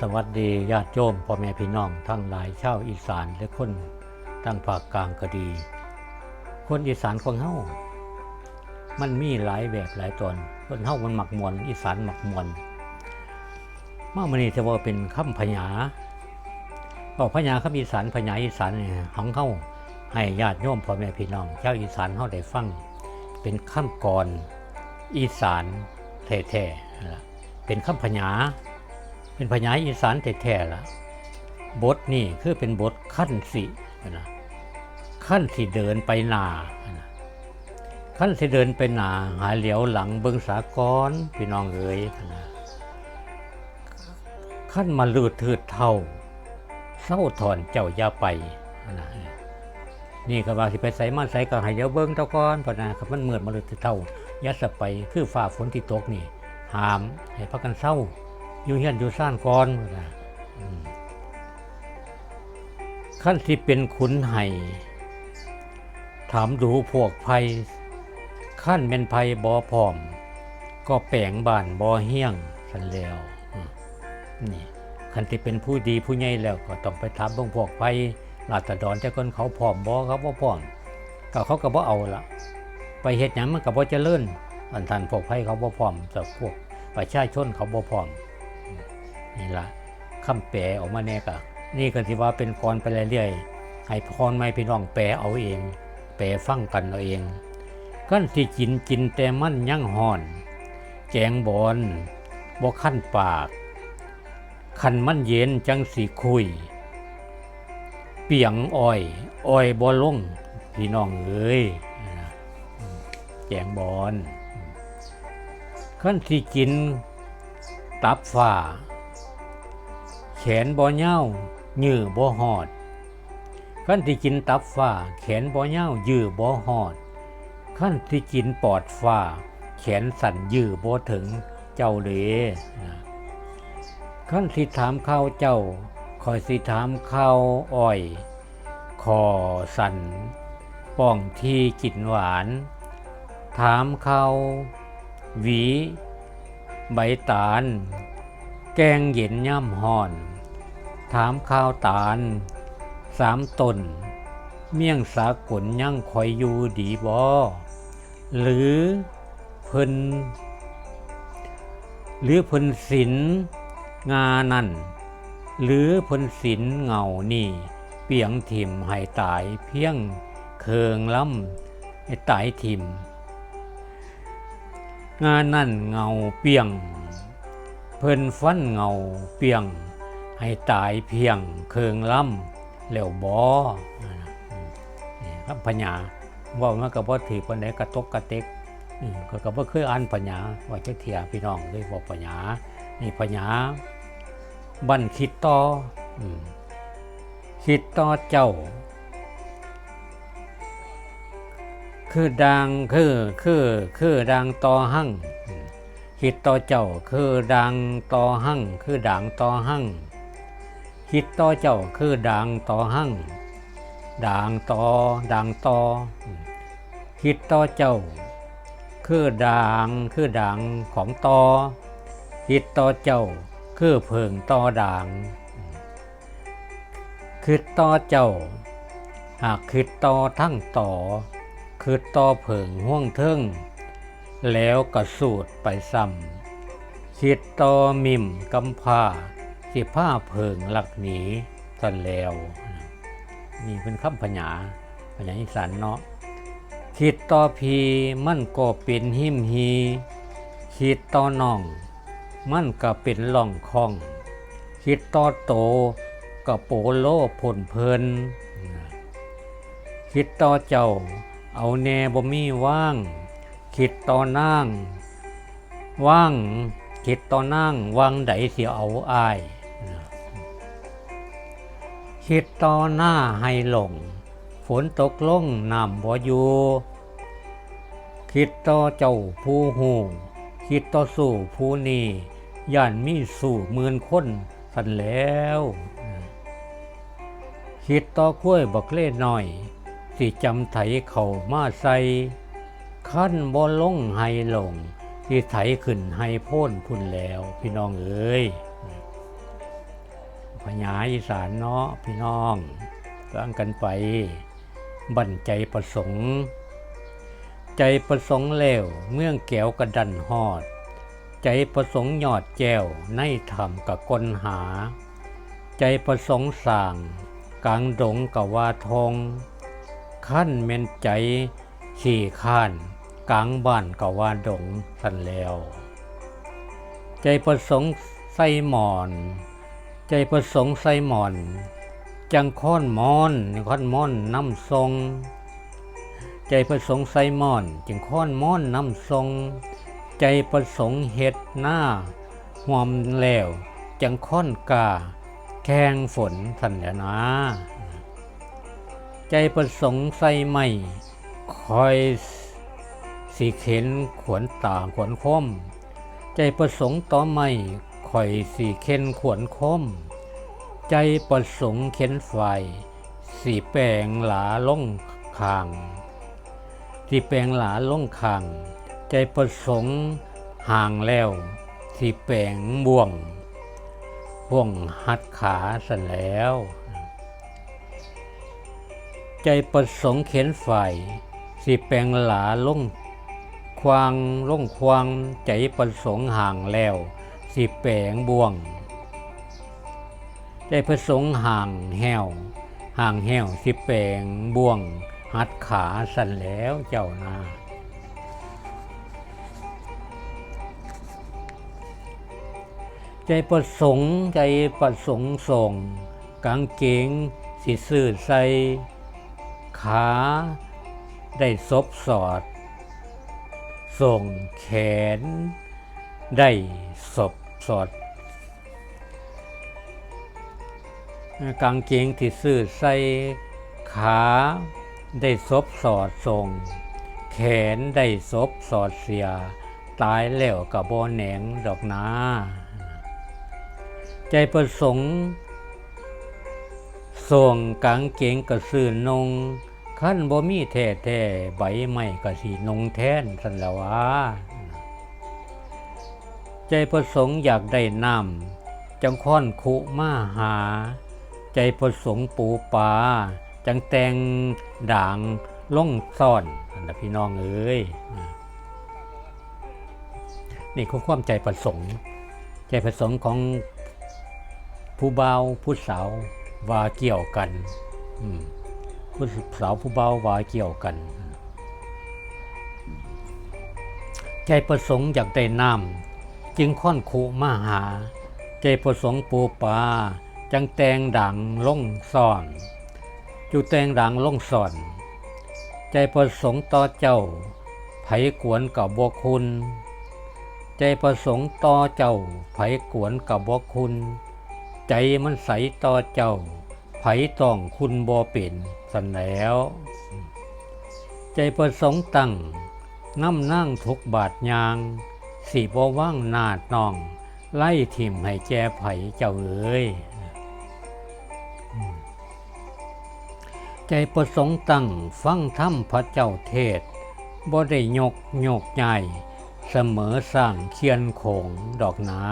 สวัสดีญาติโยมพ่อแม่พี่น้องทั้งหลายชาวอีสานและคนทั้งภาคกลางก็ดี คนอีสานของเฮามันมีหลายแบบหลายตนคนเฮามันหมักมวนอีสานหมักมวนมามันนี้จะว่าเป็นคำพญาบอกพญาคำอีสานพญาอีสานเนี่ยของเฮาให้ญาติโยมพ่อแม่พี่น้องชาวอีสานเฮาได้ฟังเป็นคำกรอีสานแท้ๆเป็นคำพญา เป็นพญาอีสานแท้ๆล่ะ บทนี่คือเป็นบทขั้นสินะขั้นสิเดินไปนานะขั้นสิเดินไปนาหาเหลียวหลังเบิงสากรพี่น้องเอ๋ยนะขั้นมาลืดทืดเท่าเศร้าถอนเจ้าอย่าไปนะนี่ก็ว่าสิไปใส่มาใส่ก็ให้เดี๋ยวเบิ้งเท่าก่อนพนะครับมันเมือมาลืดทืดเท่ายัดสไปคือฝ่าฝนที่ตกนี่หามให้พักกันเศร้า อยู่เฮียนอยู่ซ่านก่อนนะขั้นที่เป็นขุนไห่ถามดูพวกภัยขั้นเป็นภัยบ่อพร้อม ก็แปลงบ้านบ่อเฮี้ยงสันแล้วนี่ขั้นที่เป็นผู้ดีผู้ใหญ่แล้วก็ต้องไปถามบงพวกภัยลาตดอนแต่คนเขาพร้อมบ่เขาบ่พร้อมก็เขาก็บ่เอาละไปเฮ็ดหยังมันก็บ่เจริญอันทันพวกภัยเขาบ่พร้อมแต่พวกประชาชนเขาบ่พร้อม นี่ละคำแปลออกมาแน่กะนี่ก็ที่ว่าเป็นกรไปเรื่อยๆให้พรไม่พี่น้องแปลเอาเอง แปลฟังกันเอาเองกันที่กินกินแต่มันยังห่อน แกงบอนบ่ขั้นปากคันมันเย็นจังสีคุย เปียงอ้อยอ้อยบ่ลงพี่น้องเอ้ยแกงบอนขั้นที่กินตับฝ่า นบ่เหย้ายื้อบ่หอดขั้นที่กินตับฝ่าแขนบ่เหย้ายื้อบ่หอดขั้นที่กินปอดฝ่าแขนสั่นยื้อบ่ถึงเจ้าเดนะขั้นที่ถามข้าวเจ้าคอยสิถามข้าวอ้อยคอสั่นป้องที่กินหวาน ถามข้าวหวี ใบตาล แกงเย็นย่ำห่อน ถามข้าวตาลสามตน เมี่ยงสากลยั่งคอยอยู่ดีบอหรือเพิ่นหรือเพิ่นศิลงานั่น หรือเพิ่นศิลเงานี่ เปียงถิ่มให้ตายเพียงเคืองล้ำให้ตายถิ่มงานนั่นเงาเปียง เพิ่นฟันเงาเปียง ให้ตายเพียงเคืองล้ำแล้วบอนี่ครับพญาว่ามันก็บ่ถือปานใดกระตกกระเต็กอืมก็ก็บ่เคยอ่านพญาว่าจักเที่ยพี่น้องเลยบอกพญานี่พญาบันคิดต่อคิดต่อเจ้า คือดังคือคือคือดังต่อหั่งคิดต่อเจ้าคือดังต่อหั่งคือดังต่อหั่ง คิดต่อเจ้าคือดังต่อหั่งดังต่อดังต่อคิดต่อเจ้า คือดังคือดังของต่อคิดต่อเจ้า คือเพิงต่อดังอืมคิดต่อเจ้า หากคิดต่อทั้งต่อคือต่อเผิงห่วงเทิงแล้วก็สูดไปซ้ำคิดต่อมิมกำพร้า สิผ้าเผิงหลักหนีสันแล้วนี่เป็นคำพญาพญาอีสานเนาะคิดต่อพีมันก็เป็นหิมฮีคิดต่อน้อง มันก็เป็นล่องคอง คิดต่อโตก็โปโลผลเพลินคิดต่อเจ้า เอาแนบ่มีว่าง คิดต่อนางว่างคิดต่อนางว่างใดเสียเอาอาย คิดต่อหน้าให้หลง ฝนตกลงน้ำบ่อยู่คิดต่อเจ้าผู้หูคิดต่อสู่ผู้นี้ย่านมีสู่หมื่นคนสันแล้ว คิดต่อคุ้ยบักเล่หน้อย สิจำไถเข้ามาใส่ขั้นบ่ลงให้หลงที่ไถขึ้นให้พ่นพุ่นแล้ว พี่น้องเอ้ย พญาอีสานเนาะพี่น้องฟังกันไปบั่นใจประสงค์ ใจประสงค์แล้วเมื่องแก้วกระดันหอด ใจประสงค์ยอดแก้วในธรรมกับกลหา ใจประสงค์สร้างกลางดงกับว่าทองขั้นเมนใจขี่ข้านกลางบ้านกับว่าดงสันแล้ว ใจประสงค์ใส่หมอน ใจประสงค์ใส่หมอน จังค้อนมอนค้อนมอนน้ำทรง ใจประสงค์ใส่หมอน จึงค้อนมอนน้ำทรง ใจประสงค์เฮ็ดหน้าหวมแล้ว จังค้อนกาแข้งฝนสันแหล้วนะใจประสงค์ใส่ไม่คอยสีเข็นขวนตาขวนคม ใจประสงค์ต่อไม่ คอยสีเข็นขวนคม ใจประสงค์เข็นไฟสีแปลงหลาล่องคางสีแปลงหลาล่องคาง ใจประสงค์ห่างแล้วสีแปลงบ่วงบ่วงหัดขาสันแล้ว ใจประสงค์เข็นไฟสีแปลงหลาล่งควางล่งควางใจประสงค์ห่างแล้ว สีแปลงบ่วงใจประสงค์ห่างแห้วห่างแห้วสิแปลงบ่วง หัดขาสั่นแล้วเจ้านาใจประสงค์ใจประสงค์ส่งกางเกงสิซื่อใส่ขาได้ซบสอด ส่งแขนได้ศบ สอดกางเกงที่ซื้อใส่ขาได้ซบสอดทรง แขนได้ซบสอดเสีย ตายแล้วกับโบแหนงดอกนาใจประสงค์ส่งกางเกงกระซื้อนงขั้นบ่มีแท้แท้ใบไม้กระสีนงแท่นสันละวะ ใจประสงค์อยากได้น้ำจังค่อนคุมาหา ใจประสงค์ปูปลาจังแตงด่างล่องซ่อนอันนะพี่น้องเอ้ยนี่คือความใจประสงค์ ใจประสงค์ของผู้เบ่าผู้สาวว่าเกี่ยวกันผู้สาวผู้เบ่าว่าเกี่ยวกัน ใจประสงค์อยากได้น้ำ จึงค่อนคูมาหาใจประสงค์ปูปาจังแตงดังล่งซ่อน จูแตงดังล่งซ่อน ใจประสงค์ต่อเจ้า ไผกวนกับบวคุณ ใจประสงค์ต่อเจ้า ไผกวนกับบวคุณ ใจมันใสต่อเจ้า ไผต้องคุณบ่เป็นสันแล้ว ใจประสงค์ตั้งน้ำนั่งทุกบาทยาง สีบ่ว่างนาดนอง ไล่ทิมให้แจไผเจ้าเอ๋ยใจประสงค์ตั้งฟังธรรมพระเจ้าเทศบ่ได้ยกโยกใหญ่เสมอสร้างเคียนโขงดอกนา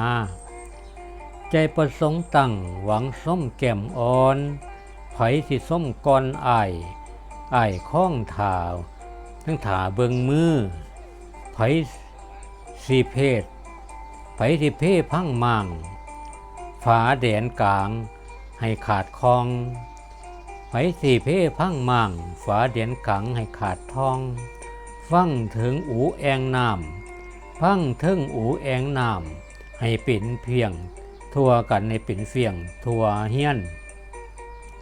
ใจประสงค์ตั้งหวังส้มแก้มอ่อน ไผสิส้มก่อนอายอายข้องถาวทั้งถาเบิงมือไผ สีเพศไผสิเพพังมังฝาแดนกลาง ให้ขาดคองไผสีเพพังมังฝาแดนกลางให้ขาดทอง ฟังถึงอูแองน้ำฟังถึงอูแองน้ำให้ปิ่นเพียง ทั่วกันในปิ่นเฟียง ทั่วเฮียน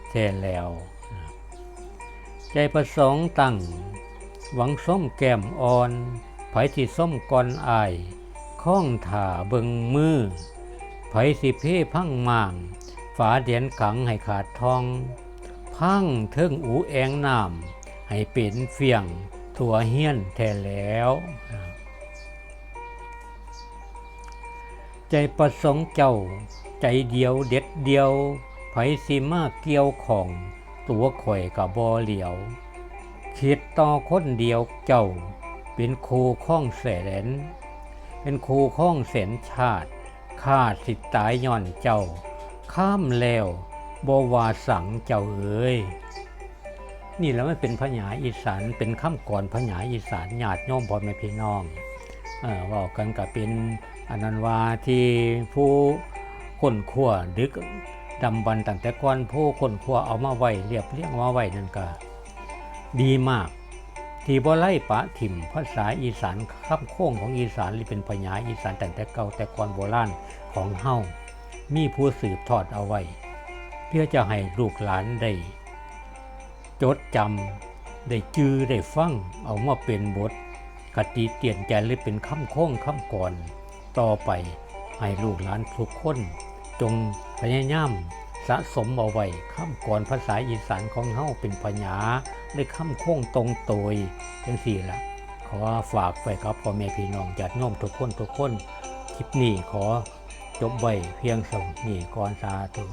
แทนแล้ว ใจประสงค์ตั้งหวังส้มแก้มอ่อน ไผสิส้มก่อนอายข้องถ่าเบิงมือไผสิเพ่พังมาง ฝาเดียนขังให้ขาดทอง พังเทิงอูแองน้ำให้เป็นเฟียงถั่วเฮียนแทนแล้ว ใจประสงค์เจ้า ใจเดียวเด็ดเดียวไผสิมาเกี่ยวของ ตัวข่อยกับบอเหลียว คิดต่อคนเดียวเจ้า เป็นครูข้องแสน เป็นครูข้องแสนชาติข้าสิตายย่อนเจ้า ข้ามแล้วบวาสังเจ้าเอ๋ยนี่แล้วไมันเป็นพญาอีสานเป็นข้ามก่อนพญาอีสานญาติโยมพ่อแม่พี่น้องเออว่ากันกับเป็นอนันวาที่ผู้คนขั้วดึกดำบันตั้งแต่ก่อนผู้คนขั้วเอามาไว้เรียบเรียงมาไว้นั่นก็ดีมาก ที่บ่ไล่ปะถิ่มภาษาอีสานข้ามโค้งของอีสานหรือเป็นพญาอีสานแต่แต่เก่าแต่ก่อนโบราณของเฮามีผู้สืบทอดเอาไว้ เพื่อจะให้ลูกหลานได้ จดจำได้จือได้ฟังเอามาเป็นบทกติเตียนใจหรือเป็นคำโค้งคำก่อน ต่อไปให้ลูกหลานทุกคน จงพยายาม สะสมเอาไว้ข้ามก่อนภาษาอีสานของเฮาเป็นพญาได้ข้ามโค้งตรงโตยจังสี่ละขอฝากไว้กับพ่อแม่พี่น้องญาติโยมทุกคนทุกคนคลิปนี้ขอจบไว้เพียงสองนี้ก่อนสาธุ